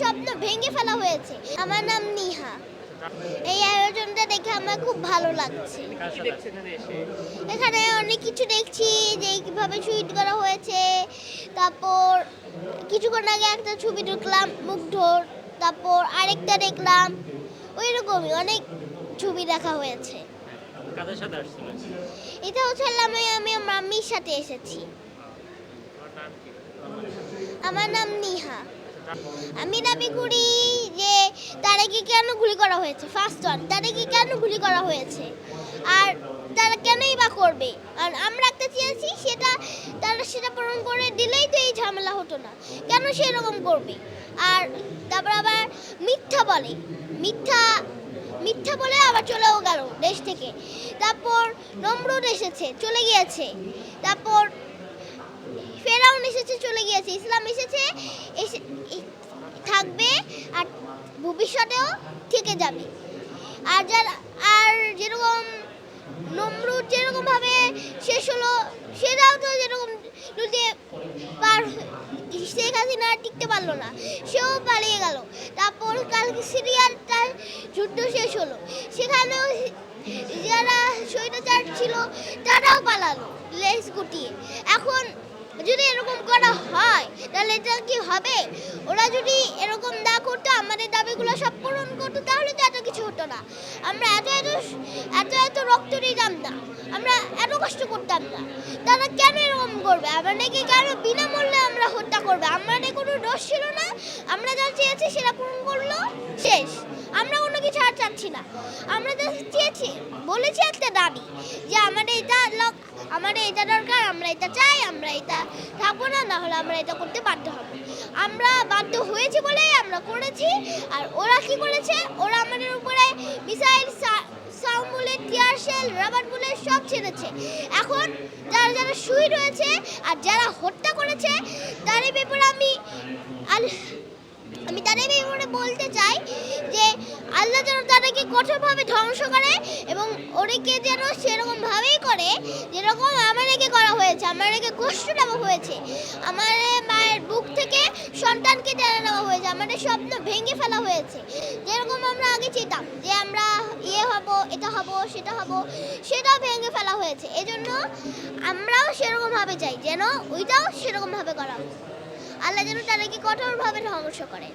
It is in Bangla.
স্বপ্ন ভেঙে ফেলা হয়েছে। আমার নাম নিহা। এই আয়োজনটা দেখে আমার খুব ভালো লাগছে। এখানে অনেক কিছু দেখছি যে কীভাবে শহীদ করা হয়েছে তারপর কিছুক্ষণ আগে একটা ছবি ঢুকলাম মুগ্ধর তারপর আরেকটা দেখলাম ওই রকমই অনেক ছবি দেখা হয়েছে। এটা হচ্ছে আমি আমি আমার মাম্মির সাথে এসেছি। আমার নাম নিহা। আমি দাবি করি যে তারাকে কেন গুলি করা হয়েছে? ফার্স্ট ওয়ান তারাকে কেন গুলি করা হয়েছে? আর তারা কেনই বা করবে? আর আমরা একটা চেয়েছি সেটা, তারা সেটা পূরণ করে দিলেই তো এই ঝামেলা হতো না। কেন সেরকম করবে? আর তারপর আবার মিথ্যা বলে। মিথ্যা মিথ্যা বলে আবার চলেও গেল দেশ থেকে। তারপর নমরুদ এসেছে, চলে গিয়েছে। তারপর চলে গিয়েছে। ইসলাম এসেছে, এসে থাকবে আর ভবিষ্যতেও থেকে যাবে। আর যারা, আর যেরকম নমরুদ যেরকমভাবে শেষ হলো, সেটাও তো যেরকম লুটে পার শেখ হাসিনা আর টিকতে পারল না, সেও পালিয়ে গেল। তারপর কালকে সিরিয়ালটার যুদ্ধ শেষ হলো। সেখানেও যারা স্বৈরাচার ছিল, তারাও পালালো লেস গুটিয়ে। এখন যদি এরকম করা হয়, তাহলে এটা কি হবে? ওরা যদি এরকম না করতো, আমাদের দাবিগুলো সব পূরণ করতো, তাহলে তো এত কিছু হতো না। আমরা এত এত এত এত রক্ত দিতাম না। আমরা এত কষ্ট করতাম না। তারা কেন এরকম করবে? আমাদেরকে কেন বিনামূল্যে আমরা হত্যা করবে? আমাদের কোনো দোষ ছিল না। আমরা যা চেয়েছি সেটা পূরণ করল। শেষ। আমরা অন্য কিছু আর চাচ্ছি না। আমরা যা চেয়েছি, বলেছি একটা দাবি যে আমাদের এটা আমাদের এটা দরকার, আমরা এটা চাই, আমরা এটা থাকব না না হলে আমরা এটা করতে বাধ্য হব। আমরা বাধ্য হয়েছি বলেই আমরা করেছি, আর ওরা কি করেছে? ওরা আমাদের উপরে missile sound bullet, tear shell, rubber bullet সব ছেড়েছে। এখন যারা যারা শহীদ হয়েছে আর যারা হত্যা করেছে, তারই ব্যাপারে আমি আল আমি তাদের ব্যাপারে বলতে চাই যে আল্লাহ যেন তাদেরকে কঠোরভাবে ধ্বংস করে এবং ওদেরকে যেন সেরকম ভাবেই করে, যেরকম আমাদেরকে করা হয়েছে, আমাদেরকে কষ্ট দেওয়া হয়েছে। আমার মায়ের বুক থেকে সন্তানকে টেনে নেওয়া হয়েছে, আমাদের স্বপ্ন ভেঙে ফেলা হয়েছে। যেরকম আমরা আগে চেতাম যে আমরা ইয়ে হব, এটা হব, সেটা হব, সেটাও ভেঙে ফেলা হয়েছে। এজন্য আমরাও সেরকমভাবে চাই যেন ওইটাও সেরকমভাবে করা আল্লাহ যেন তাদেরকে কঠোরভাবে ধ্বংস করে।